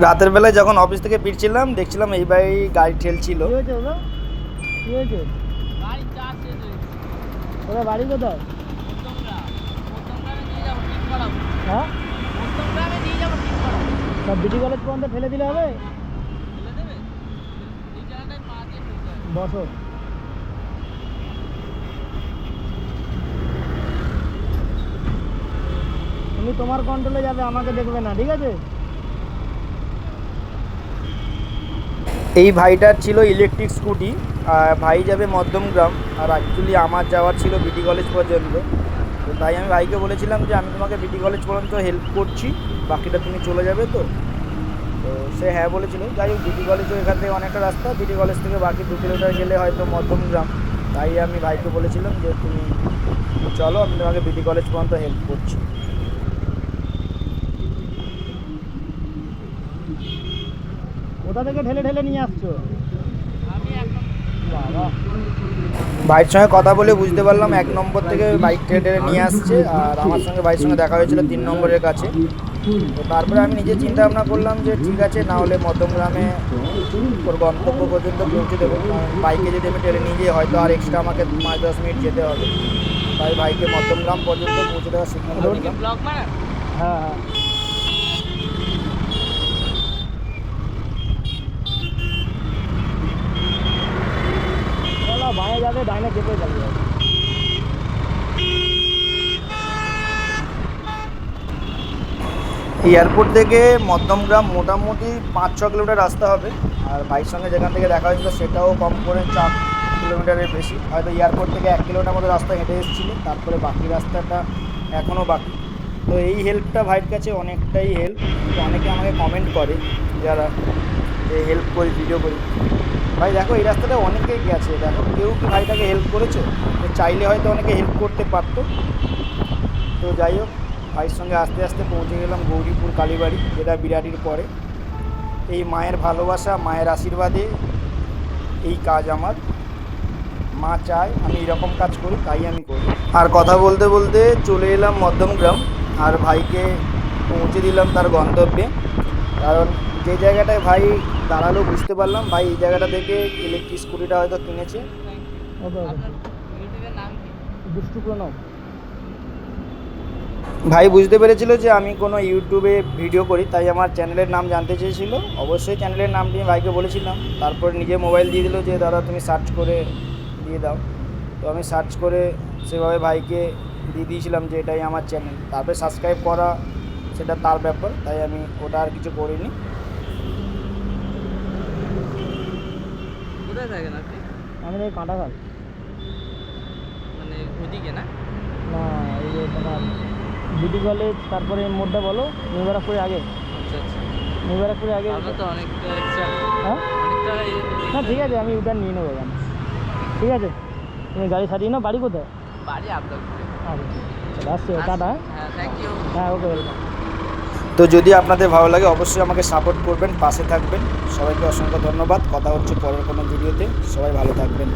রাতের বেলায় যখন অফিস থেকে ফিরছিলাম, দেখছিলাম এই ভাই গাড়ি ঠেলছিল। বাড়ি হ্যাঁ? কলেজ পর্যন্ত ফেলে দিলে হবে? তুমি তোমার কন্ট্রোলে যাবে, আমাকে দেখবে না, ঠিক আছে? এই ভাইটার ছিল ইলেকট্রিক স্কুটি ভাই যাবে মধ্যমগ্রাম, আর অ্যাকচুয়ালি আমার যাওয়ার ছিল বিটি কলেজ পর্যন্ত। তো তাই আমি ভাইকে বলেছিলাম যে আমি তোমাকে বিটি কলেজ পর্যন্ত হেল্প করছি, বাকিটা তুমি চলে যাবে তো। তো সে হ্যাঁ বলেছিল। যাই হোক বিটি কলেজও এখান থেকে অনেকটা রাস্তা বিটি কলেজ থেকে বাকি দু কিলোমিটার গেলে হয়তো মধ্যমগ্রাম। তাই আমি ভাইকে বলেছিলাম যে তুমি চলো, আমি তোমাকে বিটি কলেজ পর্যন্ত হেল্প করছি। কোথা থেকে ঠেলে ঠেলে নিয়ে আসছো? আমি একদম ভাইয়ের সঙ্গে কথা বলে বুঝতে পারলাম এক নম্বর থেকে বাইক টেনে নিয়ে আসছে আর আমার সঙ্গে ভাইয়ের সঙ্গে দেখা হয়েছিল তিন নম্বরের কাছে। তো তারপরে আমি নিজে চিন্তা ভাবনা করলাম যে ঠিক আছে না হলে মধ্যমগ্রামে ওর গন্তব্য পর্যন্ত পৌঁছে দেবো। বাইকে যদি আমি টেনে নিয়ে যাই হয়তো আর এক্সট্রা আমাকে পাঁচ দশ মিনিট যেতে হবে। তাই ভাইকে মধ্যমগ্রাম পর্যন্ত পৌঁছে দেওয়ার সিদ্ধান্ত নিলাম। হ্যাঁ হ্যাঁ। বাঁয়ে যাবে, ডাইনে চেপে যাবে। এয়ারপোর্ট থেকে মধ্যমগ্রাম মোটামুটি পাঁচ ছ কিলোমিটার রাস্তা হবে। আর ভাইয়ের সঙ্গে যেখান থেকে দেখা হয়েছিল সেটাও কম করে চার কিলোমিটারের বেশি। হয়তো এয়ারপোর্ট থেকে এক কিলোমিটার মতো রাস্তা হেঁটে এসেছিল, তারপরে বাকি রাস্তাটা এখনও বাকি। তো এই হেল্পটা ভাইয়ের কাছে অনেকটাই হেল্প অনেকে আমাকে কমেন্ট করে যারা হেল্প করি ভিডিও করি। ভাই, দেখো, এই রাস্তাটা অনেকেই গেছে। দেখো, কেউ কি ভাইটাকে হেল্প করেছে? তো চাইলে হয়তো অনেকে হেল্প করতে পারতো। তো যাই হোক, ভাইয়ের সঙ্গে আস্তে আস্তে পৌঁছে গেলাম গৌরীপুর, কালীবাড়ি, যেটা বিরাটির পরে। এই মায়ের ভালোবাসা, মায়ের আশীর্বাদে এই কাজ আমার। মা চায় আমি এরকম কাজ করি, তাই আমি করি। আর কথা বলতে বলতে চলে এলাম মধ্যমগ্রাম। আর ভাইকে পৌঁছে দিলাম তার গন্তব্যে। কারণ যে জায়গাটায় ভাই দাঁড়াল বুঝতে পারলাম। ভাই এই জায়গাটা থেকে ইলেকট্রিক স্কুটিটা হয়তো কিনেছে। নাম দুষ্টু প্রণব ভাই বুঝতে পেরেছিল যে আমি কোনো ইউটিউবে ভিডিও করি তাই আমার চ্যানেলের নাম জানতে চেয়েছিল। অবশ্যই চ্যানেলের নামটি আমি ভাইকে বলেছিলাম। তারপর নিজে মোবাইল দিয়ে দিল যে দাদা তুমি সার্চ করে দিয়ে দাও। তো আমি সার্চ করে সেভাবে ভাইকে দিয়ে দিয়েছিলাম যে এটাই আমার চ্যানেল তারপরে সাবস্ক্রাইব করা সেটা তার ব্যাপার তাই আমি ওটা আর কিছু করিনি। কোথায় থাকেন আপনি? আমি এই কাঁটাখাল মানে ওদিকে না? না এই যে তোমার বিটি কলেজ তারপরে মোড়টা বলো নিউবারাকপুরে আগে। আচ্ছা আচ্ছা। নিউবারাকপুরে আগে। তো অনেকটা হ্যাঁ? না ঠিক আছে আমি উদার নিয়ে নেব এখানে। ঠিক আছে তুমি গাড়ি সারিয়ে নাও বাড়ি কোথায়? বাড়ি আপনার আচ্ছা আসছি টাটা হ্যাঁ? হ্যাঁ হ্যাঁ ওকে ওয়েলকাম তো যদি আপনাদের ভালো লাগে, অবশ্যই আমাকে সাপোর্ট করবেন, পাশে থাকবেন। সবাইকে অসংখ্য ধন্যবাদ। কথা হচ্ছে পরের কোনো ভিডিওতে। সবাই ভালো থাকবেন।